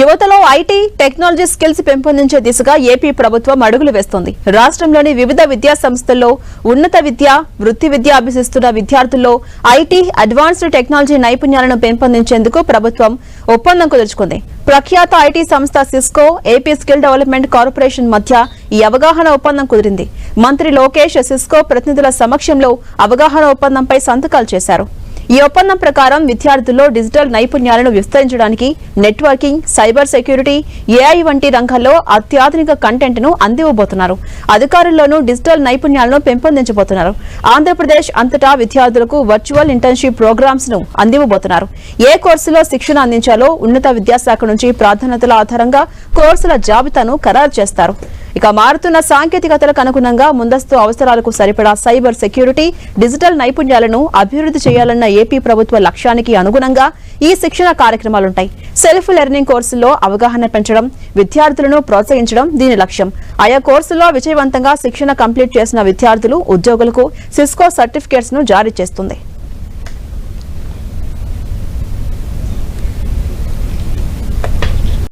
యువతలో IT technology skills పెంపొందించే దిశగా ఏపీ ప్రభుత్వం అడుగులు వేస్తోంది. రాష్ట్రంలోని వివిధ విద్యా సంస్థల్లో ఉన్నత విద్య వృత్తి విద్య అభ్యసిస్తున్న విద్యార్థుల్లో ఐటీ అడ్వాన్స్డ్ టెక్నాలజీ నైపుణ్యాలను పెంపొందించేందుకు ప్రభుత్వం ఒప్పందం కుదుర్చుకుంది. ప్రఖ్యాత ఐటీ సంస్థ Cisco AP skill development corporation మధ్య ఈ అవగాహన ఒప్పందం కుదిరింది. మంత్రి లోకేష్ సిస్కో ప్రతినిధుల సమక్షంలో అవగాహన ఒప్పందంపై సంతకాలు చేశారు. ఈ ఒప్పందం ప్రకారం విద్యార్థుల్లో డిజిటల్ నైపుణ్యాలను విస్తరించడానికి నెట్వర్కింగ్ సైబర్ సెక్యూరిటీ ఏఐ వంటి రంగాల్లో అత్యాధునిక కంటెంట్ను అందివ్వబోతున్నారు. అధికారుల్లోనూ డిజిటల్ నైపుణ్యాలను పెంపొందించబోతున్నారు. ఆంధ్రప్రదేశ్ అంతటా విద్యార్థులకు వర్చువల్ ఇంటర్న్షిప్ ప్రోగ్రామ్స్ను అందివ్వబోతున్నారు. ఏ కోర్సులో శిక్షణ అందించాలో ఉన్నత విద్యాశాఖ నుంచి ప్రాధాన్యతల ఆధారంగా కోర్సుల జాబితాను ఖరారు చేస్తారు. ఇక మారుతున్న సాంకేతికతలకు అనుగుణంగా ముందస్తు అవసరాలకు సరిపడా సైబర్ సెక్యూరిటీ డిజిటల్ నైపుణ్యాలను అభివృద్ధి చేయాలన్న ఏపీ ప్రభుత్వ లక్ష్యానికి అనుగుణంగా ఈ శిక్షణ కార్యక్రమాలుంటాయి. సెల్ఫ్ లెర్నింగ్ కోర్సుల్లో అవగాహన పెంచడం విద్యార్థులను ప్రోత్సహించడం దీని లక్ష్యం. ఆయా కోర్సుల్లో విజయవంతంగా శిక్షణ కంప్లీట్ చేసిన విద్యార్థులు ఉద్యోగులకు సిస్కో సర్టిఫికేట్స్ను జారీ చేస్తుంది.